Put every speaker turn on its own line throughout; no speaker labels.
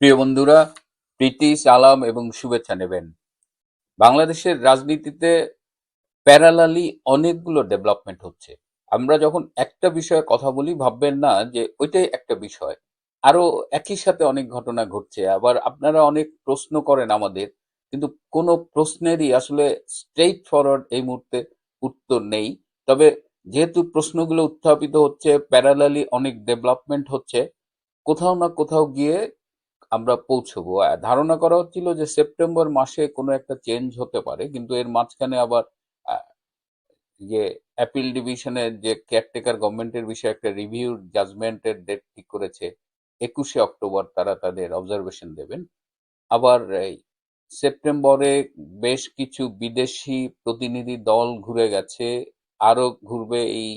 প্রিয় বন্ধুরা প্রীতি সালাম এবং শুভেচ্ছা নেবেন। বাংলাদেশের রাজনীতিতে প্যারালালি অনেকগুলো ডেভেলপমেন্ট হচ্ছে। আমরা যখন একটা বিষয়ে কথা বলি, ভাববেন না যে ওইটাই একটা বিষয়। আরও একই সাথে অনেক ঘটনা ঘটছে। আবার আপনারা অনেক প্রশ্ন করেন আমাদের, কিন্তু কোনো প্রশ্নেরই আসলে স্ট্রেইট ফরওয়ার্ড এই মুহূর্তে উত্তর নেই। তবে যেহেতু প্রশ্নগুলো উত্থাপিত হচ্ছে প্যারালালি অনেক ডেভেলপমেন্ট হচ্ছে, কোথাও না কোথাও গিয়ে আমরা পৌঁছবো। ধারণা করা হচ্ছিল যে সেপ্টেম্বর মাসে কোনো একটা চেঞ্জ হতে পারে, কিন্তু এর মাঝখানে আবার যে অ্যাপিল ডিভিশনের যে কেয়ারটেকার গভর্নমেন্টের বিষয়ে একটা রিভিউ জাজমেন্টের ডেট ঠিক করেছে, একুশে অক্টোবর তারা তাদের অবজারভেশন দেবেন। আবার সেপ্টেম্বরে বেশ কিছু বিদেশি প্রতিনিধি দল ঘুরে গেছে আরও ঘুরবে এই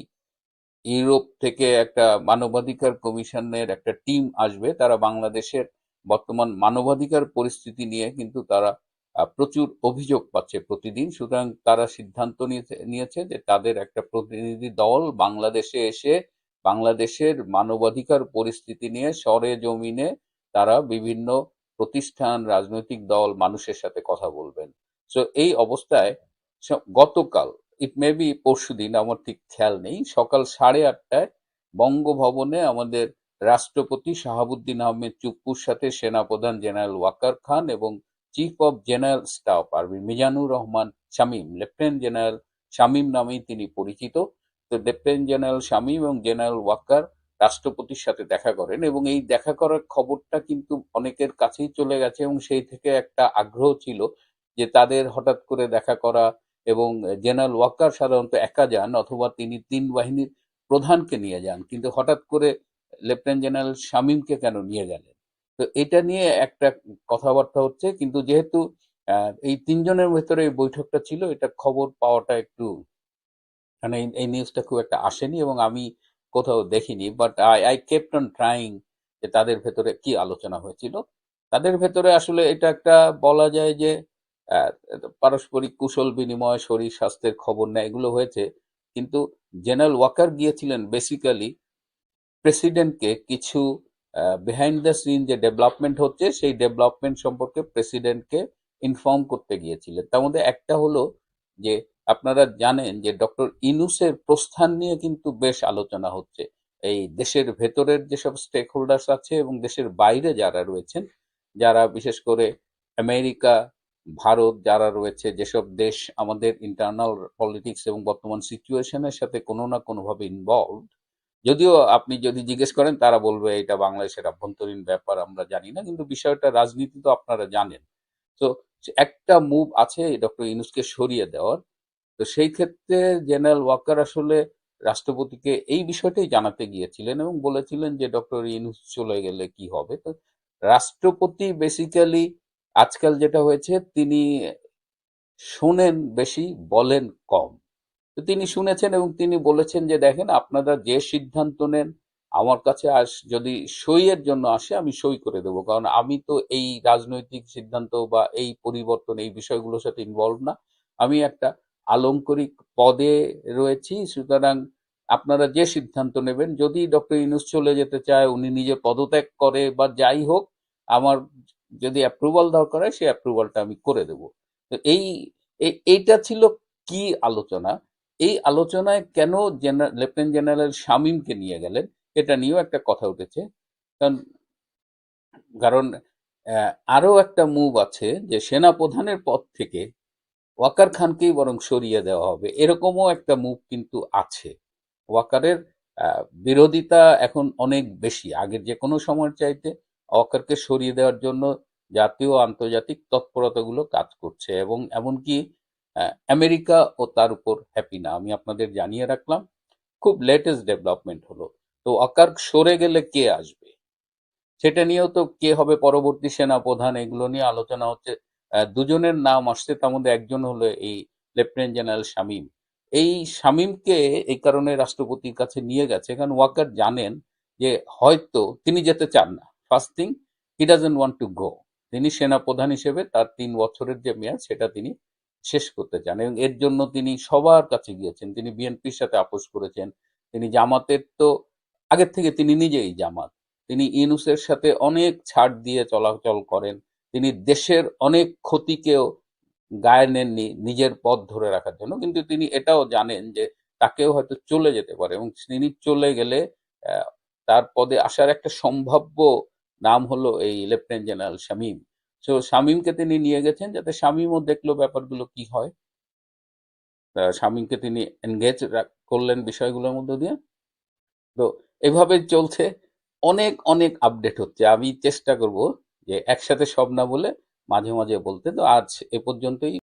ইউরোপ থেকে একটা মানবাধিকার কমিশনের একটা টিম আসবে, তারা বাংলাদেশের বর্তমান মানবাধিকার পরিস্থিতি নিয়ে কিন্তু তারা প্রচুর অভিযোগ পাচ্ছে প্রতিদিন। সুতরাং তারা সিদ্ধান্ত নিয়েছে যে তাদের একটা প্রতিনিধি দল বাংলাদেশে এসে বাংলাদেশের মানবাধিকার পরিস্থিতি নিয়ে সরে জমিনে তারা বিভিন্ন প্রতিষ্ঠান, রাজনৈতিক দল, মানুষের সাথে কথা বলবেন। সো এই অবস্থায় গতকাল ইট মে বি পরশুদিন, আমার ঠিক খেয়াল নেই, সকাল সাড়ে আটটায় বঙ্গভবনে আমাদের রাষ্ট্রপতি শাহাবুদ্দিন আহমেদ চুপ্পুর সাথে সেনাপ্রধান জেনারেল ওয়াকার খান এবং চিফ অফ জেনারেল স্টাফ আরবি মিজানুর রহমান শামীম। লেফটেন্যান্ট জেনারেল শামীম নামেই তিনি পরিচিত। তো লেফটেন্যান্ট জেনারেল শামীম এবং জেনারেল ওয়াকার রাষ্ট্রপতির সাথে দেখা করেন এবং এই দেখা করার খবরটা কিন্তু অনেকের কাছেই চলে গেছে এবং সেই থেকে একটা আগ্রহ ছিল যে তাদের হঠাৎ করে দেখা করা এবং জেনারেল ওয়াকার সাধারণত একা যান অথবা তিনি তিন বাহিনীর প্রধানকে নিয়ে যান। কিন্তু হঠাৎ করে লেফটেন্যান্ট জেনারেল শামীমকে কেন নিয়ে গেলেন? তো এটা নিয়ে একটা কথাবার্তা হচ্ছে, কিন্তু যেহেতু এই তিনজনের ভেতরে এই বৈঠকটা ছিল, এটা খবর পাওয়াটা একটু মানে এই নিউজটা খুব একটা আসেনি এবং আমি কোথাও দেখিনি but I I kept on trying যে তাদের ভেতরে কি আলোচনা হয়েছিল। তাদের ভেতরে আসলে এটা একটা বলা যায় যে পারস্পরিক কুশল বিনিময়, শরীর স্বাস্থ্যের খবর নেয়, এগুলো হয়েছে। কিন্তু জেনারেল ওয়াকার গিয়েছিলেন বেসিক্যালি প্রেসিডেন্টকে কিছু বিহাইন্ড দ্য সিন যে ডেভেলপমেন্ট হচ্ছে, সেই ডেভেলপমেন্ট সম্পর্কে প্রেসিডেন্টকে ইনফর্ম করতে গিয়েছিলেন। তার মধ্যে একটা হলো যে, আপনারা জানেন যে ডক্টর ইনুসের প্রস্থান নিয়ে কিন্তু বেশ আলোচনা হচ্ছে। এই দেশের ভেতরের যেসব স্টেক হোল্ডার্স আছে এবং দেশের বাইরে যারা রয়েছেন, যারা বিশেষ করে আমেরিকা, ভারত, যারা রয়েছে, যেসব দেশ আমাদের ইন্টারনাল পলিটিক্স এবং বর্তমান সিচুয়েশনের সাথে কোনো না কোনোভাবে ইনভলভ যদিও আপনি যদি জিজ্ঞেস করেন, তারা বলবে এটা বাংলাদেশের আভ্যন্তরীণ ব্যাপার, আমরা জানি না, কিন্তু বিষয়টা রাজনীতি তো আপনারা জানেন। তো একটা মুভ আছে ডক্টর ইউনুসকে সরিয়ে দেওয়ার। তো সেই ক্ষেত্রে জেনারেল ওয়াকার আসলে রাষ্ট্রপতিকে এই বিষয়টাই জানাতে গিয়েছিলেন এবং বলেছিলেন যে, ডক্টর ইউনুস চলে গেলে কি হবে? তো রাষ্ট্রপতি বেসিক্যালি আজকাল যেটা হয়েছে, তিনি শোনেন বেশি, বলেন কম। তিনি শুনেছেন এবং তিনি বলেছেন যে, দেখেন, আপনারা যে সিদ্ধান্ত নেন, আমার কাছে আস, যদি সইয়ের জন্য আসে, আমি সই করে দেবো। কারণ আমি তো এই রাজনৈতিক সিদ্ধান্ত বা এই পরিবর্তন, এই বিষয়গুলোর সাথে ইনভলভ না। আমি একটা আলঙ্করিক পদে রয়েছি। সুতরাং আপনারা যে সিদ্ধান্ত নেবেন, যদি ডক্টর ইনুস চলে যেতে চায়, উনি নিজে পদত্যাগ করে বা যাই হোক, আমার যদি অ্যাপ্রুভাল দরকার হয়, সেই অ্যাপ্রুভালটা আমি করে দেব। তো এই এই- এইটা ছিল কি আলোচনা? এই আলোচনায় কেন জেনারেল লেফটেন্যান্ট জেনারেল শামীমকে নিয়ে গেলেন এটা নিয়েও একটা কথা উঠেছে। কারণ কারণ আহ, আরও একটা মুভ আছে যে সেনা প্রধানের পদ থেকে ওয়াকার খানকেই বরং সরিয়ে দেওয়া হবে। এরকমও একটা মুভ কিন্তু আছে। ওয়াকারের বিরোধিতা এখন অনেক বেশি। আগের যে কোনো সময়ের চাইতে ওয়াকারকে সরিয়ে দেওয়ার জন্য জাতীয় আন্তর্জাতিক তৎপরতাগুলো কাজ করছে এবং এমনকি আমেরিকা ও তার উপর হ্যাপি না। আমি আপনাদের জানিয়ে রাখলাম, খুব লেটেস্ট ডেভেলপমেন্ট হলো। তো ওয়াকার সরে গেলে কে আসবে? সেটা নিয়েও তো কে হবে পরবর্তী সেনা প্রধান এগুলো নিয়ে আলোচনা হচ্ছে। দুজনের নাম আসছে, তার মধ্যে একজন হলো এই লেফটেন্যান্ট জেনারেল শামীম। এই শামীমকে এই কারণে রাষ্ট্রপতির কাছে নিয়ে গেছে, কারণ ওয়াকার জানেন যে হয়তো তিনি যেতে চান না। First thing he doesn't want to go তিনি সেনা প্রধান হিসেবে তার তিন বছরের যে মেয়াদ, সেটা তিনি শেষ করতে চান এবং এর জন্য তিনি সবার কাছে গিয়েছেন। তিনি বিএনপির সাথে আপোষ করেছেন। তিনি জামাতের তো, আগের থেকে তিনি নিজেই জামাত। তিনি ইনুসের সাথে অনেক ছাড় দিয়ে চলাচল করেন। তিনি দেশের অনেক ক্ষতিকেও গায়ে নেননি নিজের পথ ধরে রাখার জন্য। কিন্তু তিনি এটাও জানেন যে তাকেও হয়তো চলে যেতে পারে এবং তিনি চলে গেলে তার পদে আসার একটা সম্ভাব্য নাম হলো এই লেফটেন্যান্ট জেনারেল শামীম। তো শামীমকে তিনি নিয়ে গেছেন যাতে শামীমও দেখল ব্যাপারগুলো কি হয়। শামীমকে তিনি এনগেজ করলেন বিষয়গুলোর মধ্য দিয়ে। তো এভাবে চলছে। অনেক অনেক আপডেট হচ্ছে। আমি চেষ্টা করব যে একসাথে সব না বলে মাঝে মাঝে বলতে। তো আজ এ পর্যন্তই।